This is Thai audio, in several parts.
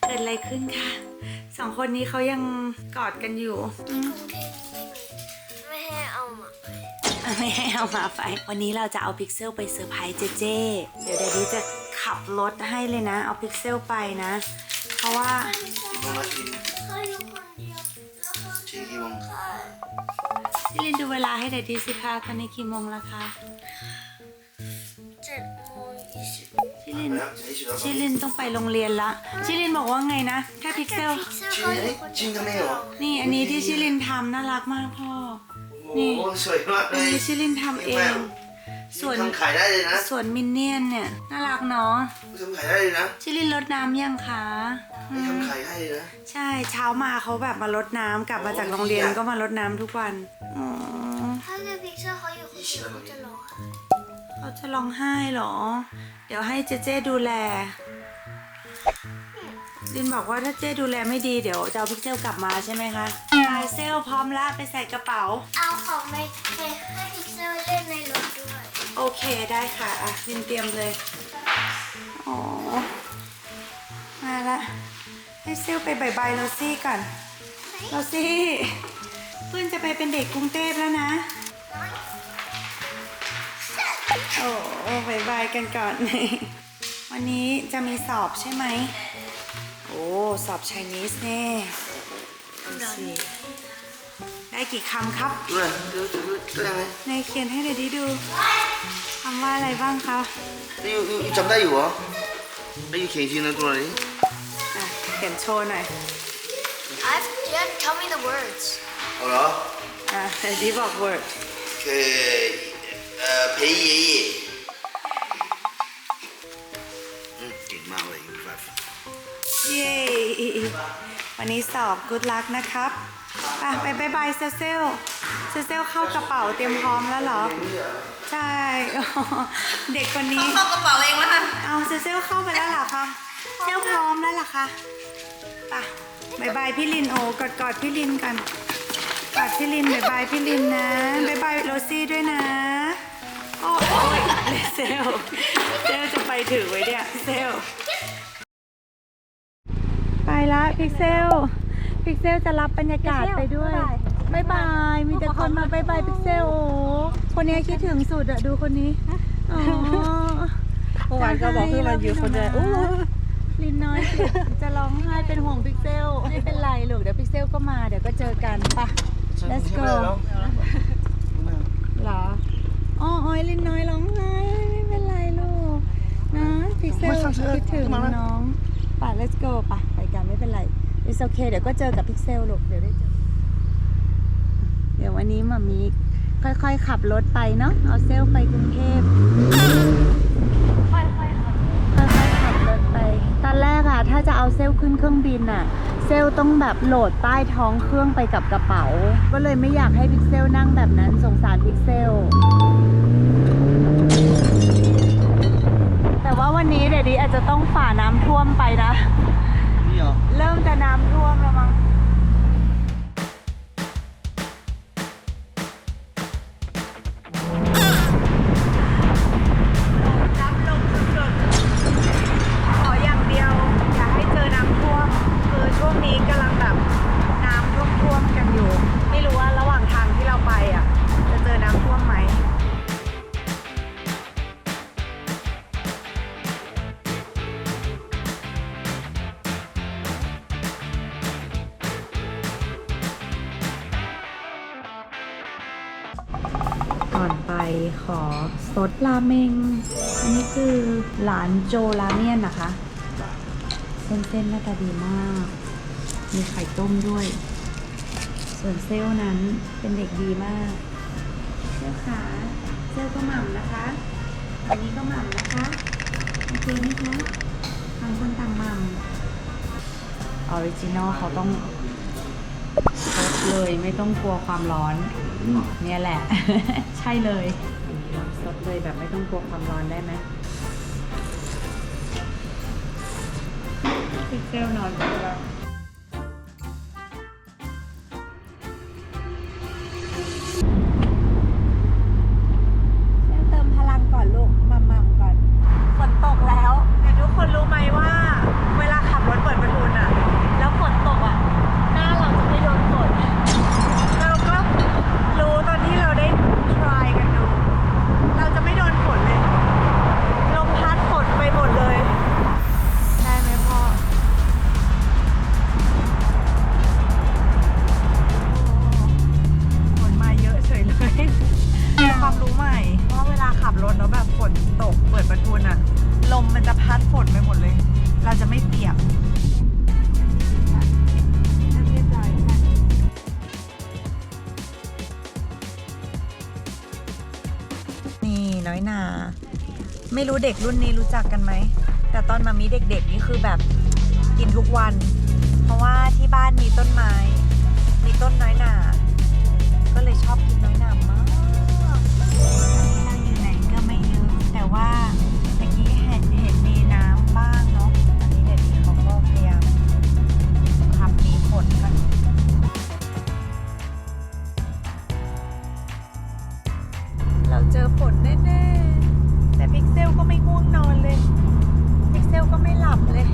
เกิดอะไรขึ้นคะสองคนนี้เขายังกอดกันอยู่ ไม่ให้เอามาไม่ให้เอามาไป วันนี้เราจะเอาพิกเซลไปเซอร์ไพรส์เจเจ เดี๋ยวเดดดี้จะขับรถให้เลยนะ เอาพิกเซลไปนะ เพราะว่าลงมาทีเขาอยู่คนเดียวแล้วเขาทีกี่โมงชิลินดูเวลาให้เดดดี้สิคะตอนนี้กี่โมงแล้วคะ ลินแล้วจะให้ชิลล์ชิลินต้องไปโรงเรียนละ ชิลินบอกว่าไงนะแค่พิกเซลพิกเซลชิเขานอยู่นี่คนชิเดียวนทำไมเหรอนี่อันนี้ที่ชิลินทำน่ารักมากพ่อโอ้โหสวยมากเลอันยนี้ชิลินทำเอง ส่วน ทำขายได้เลยนะส่วนมินเนี่ยนเนี่ยน่ารักเนาะ ทำขายได้เลยนะชิลินรดน้ำยังคะไม่ทำขายให้เลยนะ ใช่เช้ามาเขาแบบมารดน้ำกลับมาจากโรงเรียนก็มารดน้ำทุกวันอ๋อถ้าเกิดพิกเซลเขาอยู่คนเดียวเขาจะร้องไห้ เขาจะร้องไห้เหรอ เดี๋ยวให้เจเจดูแลลินบอกว่าถ้าเจดูแลไม่ดีเดี๋ยวจะเอาพิกเซลกลับมาใช่ไหมคะไายเซลพร้อมละไปใส่กระเป๋า เอาของไปให้พิกเซลเล่นในรถด้วย โอเคได้ค่ะ อะลินเตรียมเลยอ๋อมาละ ให้เซลไปบายบายโรซี่ก่อนโรซี่เพื่อนจะไปเป็นเด็กกรุงเทพแล้วนะ โอ้บายบายกันก่อน วันนี้จะมีสอบใช่ไหม โอ้สอบไชนีสแน่ดูสิได้กี่คำครับ ดูเลยดูดูดูดูยังไงในเขียนให้เดดดี้ดูคำว่าอะไรบ้างคะยูยูจำได้อยู่เหรอได้ยูเขียนทีนะตัวนี้เขียนโชว์หน่อย I've yeah tell me the words เอาเหรออะเดดี้บอก word คือเอ่ อ陪爷爷อืมเก่งมากเลยแบบ เย้ วันนี้สอบ good luck นะครับอ่ะไปบายบายเซลเซลเซลเซลเข้ากระเป๋าเตรียมพร้อมแล้วเหรอ ใช่ เด็กคนนี้ เข้ากระเป๋าเองแล้วค่ะ เอาเซลเซลเข้าไปแล้วเหรอคะเซลพร้อมแล้วเหรอคะไปบายบายพี่ลินโอกอดกอดพี่ลินกันกอดพี่ลินบายบายพี่ลินนะบายบายโรซี่ด้วยนะ โอ้ยเซลเซลจะไปถือไว้เนี่ย เซลไปละพิกเซล พิกเซลจะรับบรรยากาศไปด้วยบายบาย มีแต่คนมาบายบายพิกเซล โอ้คนนี้คิดถึงสุดอะดูคนนี้อ๋อเมื่อวานก็บอกให้มันอยู่คนเดียวอู้ลินน้อยจะร้องไห้เป็นห่วงพิกเซล ไม่เป็นไรลูกเดี๋ยวพิกเซลก็มาเดี๋ยวก็เจอกันไปะ Let's go เหรอ อ๋อออยลินน้อยร้องไห้ไม่เป็นไรลูกนะพิกเซลคิดถึงน้องป่ะ let's go ป่ะไปกันไม่เป็นไร it's okay เดี๋ยวก็เจอกับพิกเซลลูกเดี๋ยวได้เจอเดี๋ยววันนี้มามีค่อยๆขับรถไปเนาะเอาเซลไปกรุงเทพค่อยๆขับขับรถไป ตอนแรกอะถ้าจะเอาเซลขึ้นเครื่องบินอะ เซลต้องแบบโหลดใต้ท้องเครื่องไปกับกระเป๋า ก็เลยไม่อยากให้พิกเซลนั่งแบบนั้นสงสารพิกเซล แต่ว่าวันนี้เดดดี้อาจจะต้องฝ่าน้ำท่วมไปนะ นี่เหรอ เริ่มจะน้ำท่วมแล้วมั้ง ขอซดราเมง อันนี้คือร้านโจราเมียนนะคะ เส้นๆหน้าตาดีมาก มีไข่ต้มด้วย ส่วนเซลล์นั้นเป็นเด็กดีมาก เซลล์ขาเซลล์ก็หม่ำนะคะ อันนี้ก็หม่ำนะคะโอเคไหมคะต่างคนต่างหม่ำออริจินอลเขาต้องซด เลยไม่ต้องกลัวความร้อน เนี่ยแหละ ใช่เลยสดเลยแบบไม่ต้องกลัวความร้อนได้ไหมพิกเซลนอนไปแล้ว อยนา ไม่รู้เด็กรุ่นนี้รู้จักกันไหม แต่ตอนมามีเด็กๆนี่คือแบบกินทุกวัน เพราะว่าที่บ้านมีต้นไม้ มีต้นน้อยนา ก็เลยชอบกินน้อยนามากตอนนี้เราอยู่ไหนก็ไม่รู้แต่ว่า เจอฝนแน่ๆ แต่พิกเซลก็ไม่ง่วงนอนเลย พิกเซลก็ไม่หลับเลย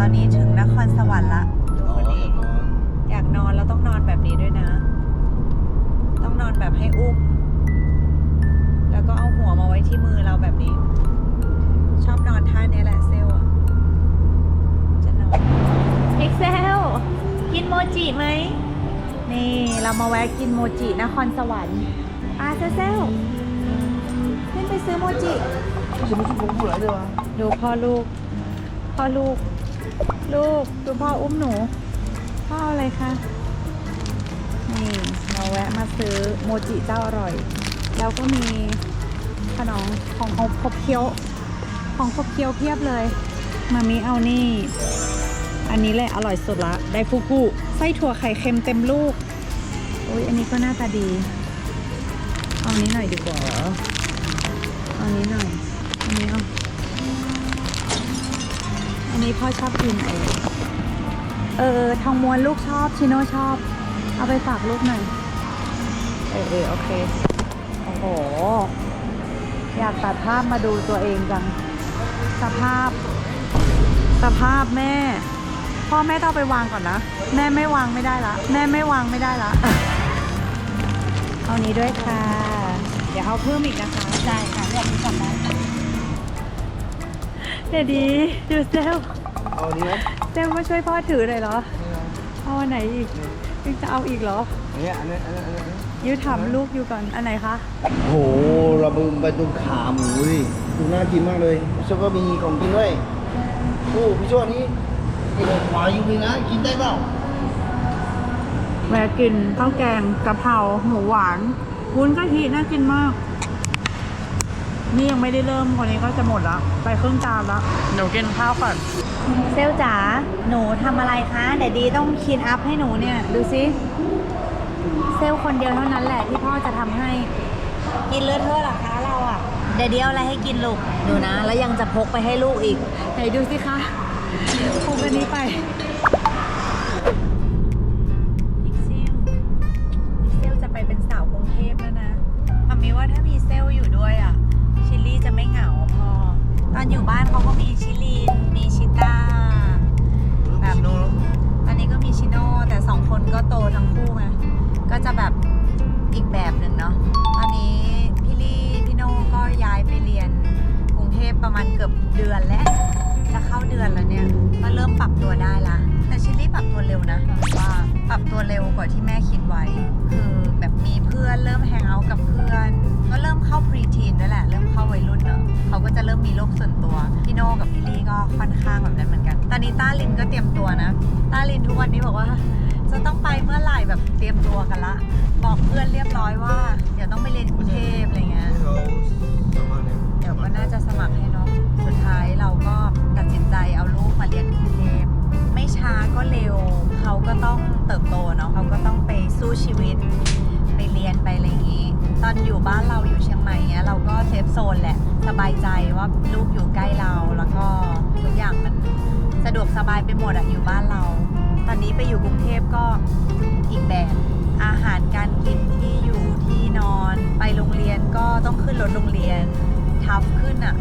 ตอนนี้ถึงนครสวรรค์ละดู อ๋อ คนนี้ อยากนอนอยากนอนแล้วต้องนอนแบบนี้ด้วยนะ ต้องนอนแบบให้อุ้ม แล้วก็เอาหัวมาไว้ที่มือเราแบบนี้ ชอบนอนท่านี้แหละเซลอะจะนอนพิกเซล กินโมจิไหม นี่ เรามาแวะกินโมจินครสวรรค์อาเซลเซลขึ้นไปซื้อโมจิ 为什么是缝不来的啊？ ดูพ่อลูก พ่อลูก ลูกดูพ่ออุ้มหนู พ่อเอาอะไรคะ นี่เราแวะมาซื้อโมจิเจ้าอร่อย แล้วก็มีขนมของของคบเคี้ยว ของคบเคี้ยวเพียบเลย มามีเอานี่ อันนี้แหละอร่อยสุดละ ไดฟูกุไส้ถั่วไข่เค็มเต็มลูกอุ้ยอันนี้ก็หน้าตาดี เอานี้หน่อยดีกว่า เอานี้หน่อย อันนี้เอา นี้พ่อชอบกินเออเออทองม้วนลูกชอบชิโน่ชอบ เอาไปฝากลูกหน่อย เออเออโอเค โอ้โห อยากตัดภาพมาดูตัวเองจัง สภาพ สภาพแม่ พ่อแม่ต้องไปวางก่อนนะ แม่ไม่วางไม่ได้ละ แม่ไม่วางไม่ได้ละ เอานี้ด้วยค่ะ เดี๋ยวเอาเพิ่มอีกนะคะ ได้ค่ะเลือกนี้ก่อนได้ เดี๋ยวดีดูเซลเอาอันนี้ไหมเซลมาช่วยพ่อถือหน่อยเหรอเอาอันไหนอีกยังจะเอาอีกเหรอ อันนี้อันนี้อันนี้อันนี้ยูถามลูกอยู่ก่อน อันไหนคะโอ้โหเราไปไปตรงขาหมูดิดูน่ากินมากเลยพี่โชคก็มีของกินด้วยโอ้พี่โชคอันนี้ไอ้ขวาอยู่เลยนะ กินได้เปล่าแวะกินข้าวแกงกะเพราหมูหวานวุ้นกะทิน่ากินมาก นี่ยังไม่ได้เริ่มคนนี้ก็จะหมดละไปครึ่งจานละหนูกินข้าวก่อนเซลจ๋าหนูทำอะไรคะเดี๋ยวดีต้องคินอัพให้หนูเนี่ย ดูซิเซลคนเดียวเท่านั้นแหละที่พ่อจะทำให้ กินเลอะเทอะเหรอคะเราอะเดี๋ยวเดียวอะไรให้กินลูกดูนะ แล้วยังจะพกไปให้ลูกอีกไหนดูสิคะพกอันนี้ไป ตอนอยู่บ้านเขาก็มีชิลีนมีชิต้าแบบตอนนี้ก็มีชิโน่แต่สองคนก็โตทั้งคู่ไงก็จะแบบอีกแบบหนึ่งเนาะตอนนี้พี่ลี่พี่โน่ก็ย้ายไปเรียนกรุงเทพประมาณเกือบเดือนแล้วจะเข้าเดือนแล้วเนี่ยก็เริ่มปรับตัวได้ละแต่ชิล เร็วกว่าที่แม่คิดไว้ คือแบบมีเพื่อนเริ่มแฮงเอาท์กับเพื่อน ก็เริ่มเข้าพรีทีนด้วยแหละ เริ่มเข้าวัยรุ่นเนอะเขาก็จะเริ่มมีโลกส่วนตัว พี่โน่กับพี่ลี่ก็ค่อนข้างแบบนั้นเหมือนกัน ตอนนี้ต้าลินก็เตรียมตัวนะ ต้าลินทุกวันนี้บอกว่า จะต้องไปเมื่อไหร่แบบเตรียมตัวกันละ บอกเพื่อนเรียบร้อยว่า เดี๋ยวต้องไปเรียนกรุงเทพอะไรเงี้ยเดี๋ยวก็น่าจะสมัครให้เนาะ สุดท้ายเราก็ตัดสินใจเอาลูกมาเรียนกรุงเทพ ไม่ช้าก็เร็ว เขาก็ต้องเติบโตเนาะเขาก็ต้องไปสู้ชีวิต ไปเรียนไปอะไรอย่างงี้ ตอนอยู่บ้านเราอยู่เชียงใหม่เนี้ยเราก็เซฟโซนแหละสบายใจว่าลูกอยู่ใกล้เราแล้วก็ทุกอย่างมันสะดวกสบายไปหมดอะอยู่บ้านเรา ตอนนี้ไปอยู่กรุงเทพก็อีกแบบอาหารการกินที่อยู่ที่นอนไปโรงเรียนก็ต้องขึ้นรถโรงเรียนทับขึ้นอะ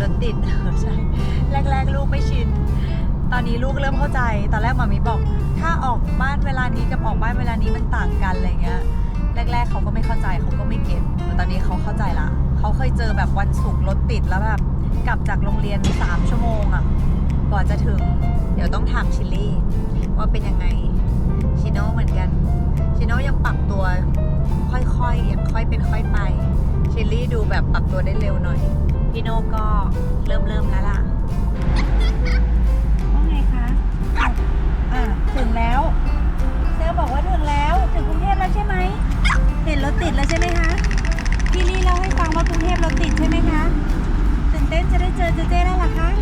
รถติดใช่แรก ๆ ลูกไม่ชิน ตอนนี้ลูกเริ่มเข้าใจ ตอนแรกมามีบอก ถ้าออกบ้านเวลานี้กับออกบ้านเวลานี้มันต่างกันอะไรเงี้ย แรก ๆเขาก็ไม่เข้าใจเขาก็ไม่เก็ตแต่ตอนนี้เขาเข้าใจละเขาเคยเจอแบบวันศุกร์รถติดแล้วแบบกลับจากโรงเรียนสามชั่วโมงอะกว่าจะถึง เดี๋ยวต้องถามชิลลี่ว่าเป็นยังไงชิโน่เหมือนกันชิโน่ยังปรับตัว ค่อยๆยังค่อยเป็นค่อยไปชิลลี่ดูแบบปรับตัวได้เร็วหน่อยพี่โน่ก็เริ่มเริ่มแล้วล่ะ ติดแล้วใช่ไหมคะพี่ลี่เล่าให้ฟังว่ากรุงเทพรถติดใช่ไหมคะตื่นเต้นจะได้เจอเจเจแล้วหรอคะ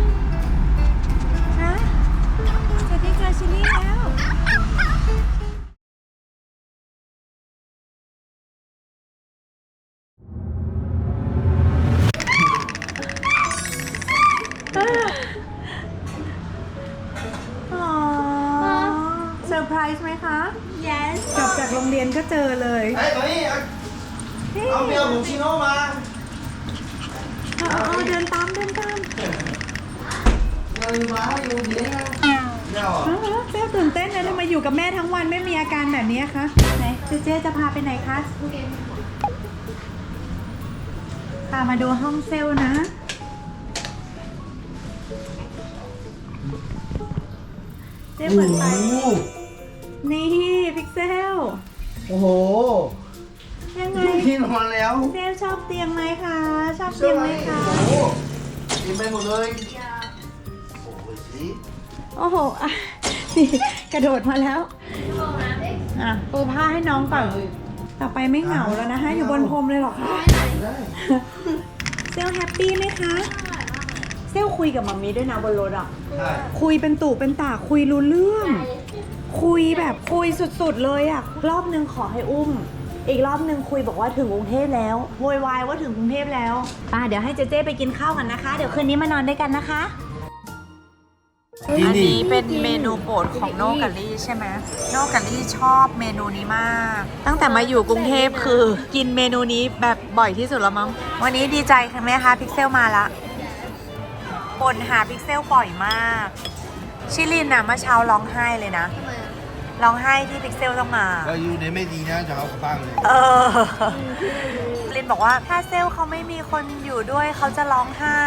อยู่กับแม่ทั้งวันไม่มีอาการแบบนี้คะไหนเจเจจะพาไปไหนคะพามาดูห้องเซลล์นะ เจ๊เปิดไฟนี่พิกเซล โอ้โห ยังไงที่นอนแล้ว เซลชอบเตียงไหมคะ ชอบเตียงไหมคะโอ้โหเต็มไปหมดเลย โอ้โหสิโอ้โหอะนี่ กระโดดมาแล้วอะปูผ้าให้น้องก่อนต่อไปไม่เหงาแล้วนะคะอยู่บนพรมเลยเหรอคะได้เซลแฮปปี้ไหมคะเซลคุยกับมัมมี่ด้วยนะบนรถอะได้คุยเป็นตู่เป็นตาคุยรู้เรื่อง คุยแบบคุยสุดๆเลยอะรอบนึงขอให้อุ้ม อีกรอบนึงคุยบอกว่าถึงกรุงเทพแล้วโวยวายว่าถึงกรุงเทพแล้วป่าเดี๋ยวให้เจเจไปกินข้าวกันนะคะ เดี๋ยวคืนนี้มานอนด้วยกันนะคะกิน อันดินี้เป็นเมนูโปรดของโนกับลี่ใช่ไหมโนกับลี่ชอบเมนูนี้มาก ตั้งแต่มาอยู่กรุงเทพคือ กินเมนูนี้แบบบ่อยที่สุดแล้วมั้ง วันนี้ดีใจค่ะแม่คะพิกเซลมาละบ่นหาพิกเซลบ่อยมาก ชิลินน่ะเมื่อเช้าร้องไห้เลยนะ ร้องไห้ที่พิกเซลต้องมา เราอยู่ในไม่ดีนะจะเอากลับบ้านเลยเออลินบอกว่าถ้าเซลเขาไม่มีคนอยู่ด้วยเขาจะร้องไห้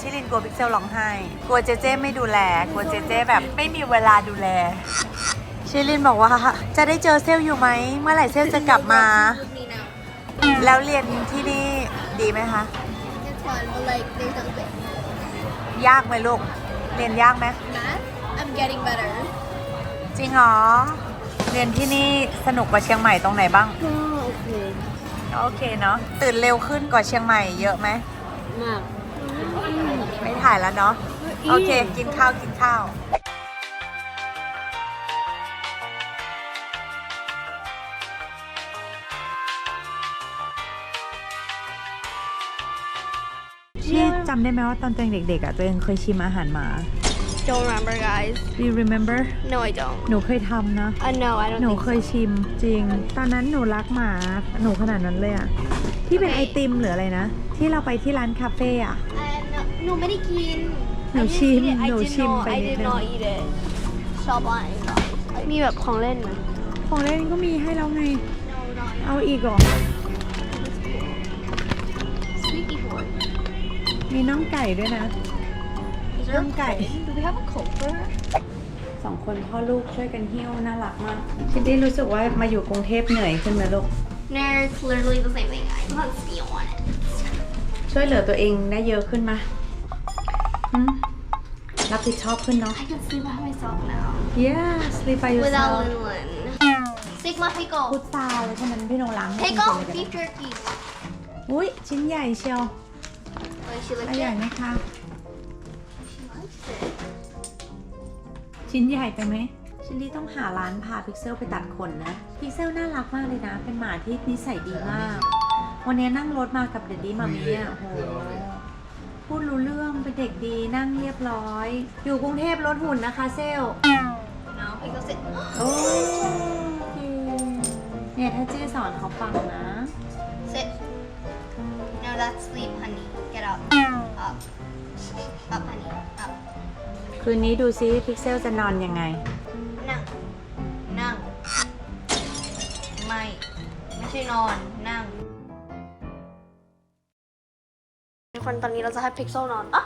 ชิลินกลัวพิกเซลร้องไห้ กลัวเจเจไม่ดูแล กลัวเจเจแบบไม่มีเวลาดูแล ชิลินบอกว่า จะได้เจอเซลอยู่ไหม เมื่อไหร่เซลจะกลับมา แล้วเรียนที่นี่ดีไหมคะ It's fun, but like there's nothing. ยากไหมลูก เรียนยากไหม Math, I'm getting better. จริงเหรอ เรียนที่นี่สนุกกว่าเชียงใหม่ตรงไหนบ้าง Oh, okay. โอเคเนาะ ตื่นเร็วขึ้นกว่าเชียงใหม่เยอะไหม Mom. ไม่ถ่ายแล้วเนาะ โอเค กินข้าว กินข้าว ที่จำได้ไหมว่าตอนตัวเองเด็กๆอะตัวเองเคยชิมอาหารหมา Don't remember, guys. Do you remember No, I don't. หนูเคยทำนะ Uh, no, I don't หนู think เคยชิมจริง ตอนนั้นหนูรักหมา หนูขนาดนั้นเลยอะที่เป็นไอติมหรืออะไรนะ ที่เราไปที่ร้านคาเฟ่อะ so. Uh, no, no, Medikin. No, I didn't shim, eat it. I no, did shim not, by I the did name. not eat it. Stop lying, guys. มีแบบของเล่นไหม ของเล่นก็มีให้แล้วไง No, not เอาอีกเหรอ Squeaky board. มีน้องไก่ด้วยนะ Is there a Don't guys. Do we have a coat for her? สองคนพ่อลูกช่วยกันหิ้วน่ารักมากคิดได้รู้สึกว่ามาอยู่กรุงเทพเหนื่อยขึ้นไหมลูก No, it's literally the same thing. I can't steal on it. ช่วยเหลือตัวเองได้เยอะขึ้นไหมหืมรับผิดชอบขึ้นเนาะ I can sleep by myself now. yeah sleep by Without yourself Lin Sigma พุ pickle. ทราเลยเพราะนั้นพี่โนล้างให้กิน Pickle เลยก็ได้ beef jerky. อุ้ยชิ้นใหญ่เชียว Oh, she อ likes ใหญ่ it. ไหมคะ ชิ้นใหญ่ไปไหมชิลลี่ต้องหาร้านพาพิกเซลไปตัดขนนะพิกเซลน่ารักมากเลยนะ เป็นหมาที่นิสัยดีมาก วันนี้นั่งรถมากับเดดดี้มามีอะโอ้โหพูดรู้เรื่องเป็นเด็กดีนั่งเรียบร้อย อยู่กรุงเทพรถหุ่นนะคะเซล No, pickle sit. โอ้ยเนี่ยถ้าเจ๊สอนเขาฟังนะ Sit. No, that's sleep, honey. Get up. Up. Up, honey. Up. คืนนี้ดูซิพิกเซลจะนอนยังไง นั่ง นั่ง ไม่ ไม่ใช่นอน นั่งทุกคนตอนนี้เราจะให้พิกเซลนอนอะ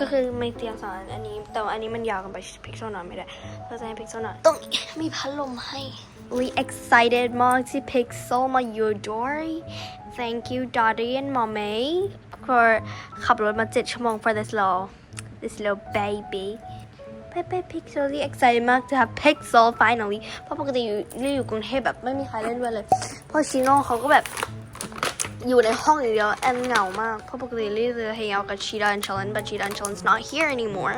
ก็คือไม่เตรียมสอนอันนี้ แต่ว่าอันนี้มันยาวกันไปพิกเซลนอนไม่ได้ เราจะให้พิกเซลนอนตรงนี้มีพัดลมให้ Really excited มากที่ Pixel มาอยู่ด้วย Thank you Daddy and Mommy for ขับรถมา 7 ชั่วโมง for this little this little baby ไปไป Pixel really excited มากจะ have Pixel finally เพราะปกติอยู่นี่อยู่กรุงเทพแบบไม่มีใครเล่นด้วยเลย เพราะชิโน่เขาก็แบบ อยู่ในห้องอย่างเดียวแอนเหงามาก เพราะปกติลี่จะ hang out กับ Cheetah and Chillin but Cheetah and Chillin's not here anymore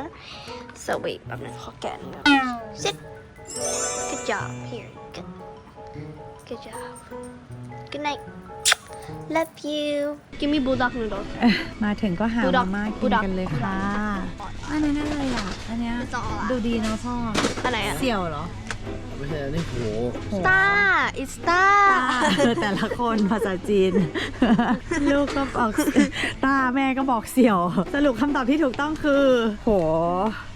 so wait แป๊บนึงขอแกะนี่แบบ sit Good job here good good job good night love you give me bulldog noodles มาถึงก็หาบูลด็มาอกม่าบูกินลด็อกกันเลยค่ะ อันนั้นอะไรอะ อันเนี้ยไม่ต้องเอาละดูดีเนาะพ่ออันไหนอะเสี่ยวเหรอไม่ใช่อันนี้โห star it's star แต่ละคนภาษาจีน ลูกก็บอกตาแม่ก็บอกเสี่ยว สรุปคำตอบที่ถูกต้องคือ โห